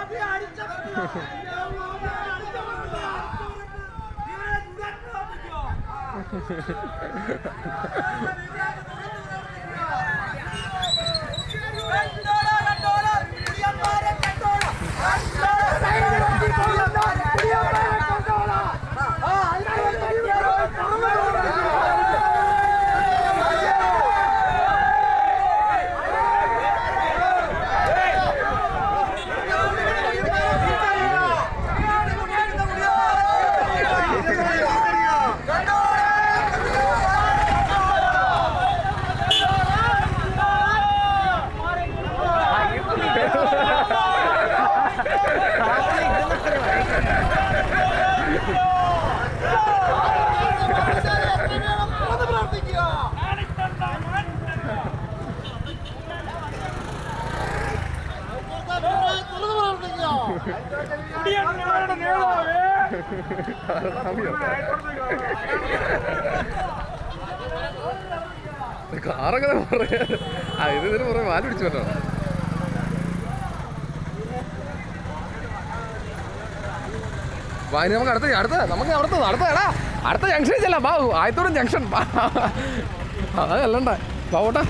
Ha ha ha ha. കാറൊക്കെ പറയാ ഇത് ഇതിന് പുറമെ വാൽ പിടിച്ചു പറ്റോ വായന നമുക്ക് അടുത്ത അടുത്ത നമുക്ക് അടുത്ത അടുത്ത എടാ അടുത്ത ജംഗ്ഷൻ. ചെല്ലാം ബാ ആയത്തോടും ജംഗ്ഷൻ അതല്ലണ്ട ബാ ഓട്ടാ.